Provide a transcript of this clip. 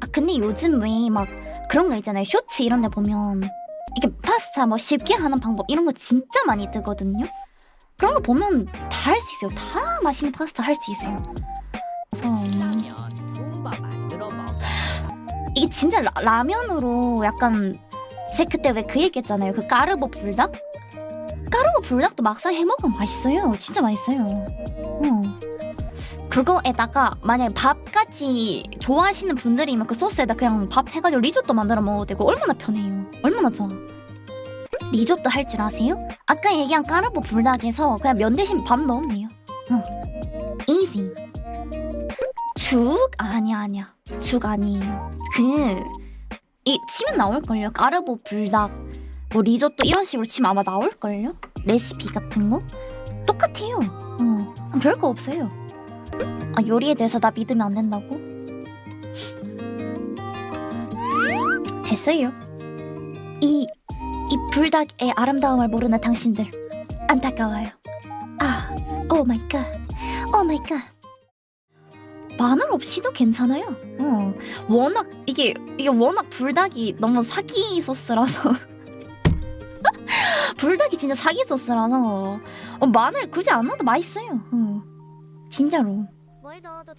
아 근데 요즘 왜 막 그런 거 있잖아요. 쇼츠 이런 데 보면 이게 파스타 뭐 쉽게 하는 방법 이런 거 진짜 많이 뜨거든요. 그런 거 보면 다 할 수 있어요. 다 맛있는 파스타 할 수 있어요. 그래서. 이게 진짜 라, 라면으로 약간 제 그때 왜 그 얘기했잖아요. 그 까르보 불닭? 까르보 불닭도 막상 해 먹으면 맛있어요. 진짜 맛있어요. 어. 그거에다가 만약에 밥까지 좋아하시는 분들이면 그 소스에다 그냥 밥 해가지고 리조또 만들어 먹어도 되고 얼마나 편해요. 얼마나 좋아. 리조또 할 줄 아세요? 아까 얘기한 까르보 불닭에서 그냥 면 대신 밥 넣으면 돼요. 어. 이지. 죽? 아니야 아니야. 죽 아니에요. 그, 이, 치면 나올걸요? 까르보, 불닭, 뭐 리조또 이런 식으로 치면 아마 나올걸요? 레시피 같은 거? 똑같아요. 어, 별거 없어요. 아, 요리에 대해서 나 믿으면 안 된다고? 됐어요. 이, 이 불닭의 아름다움을 모르는 당신들. 안타까워요. 아, 오 마이 갓. 오 마이 갓. 마늘 없이도 괜찮아요. 어. 워낙 이게 이게 워낙 불닭이 너무 사기 소스라서 불닭이 진짜 사기 소스라서 어, 마늘 굳이 안 넣어도 맛있어요. 어. 진짜로. 뭘 넣어도 되지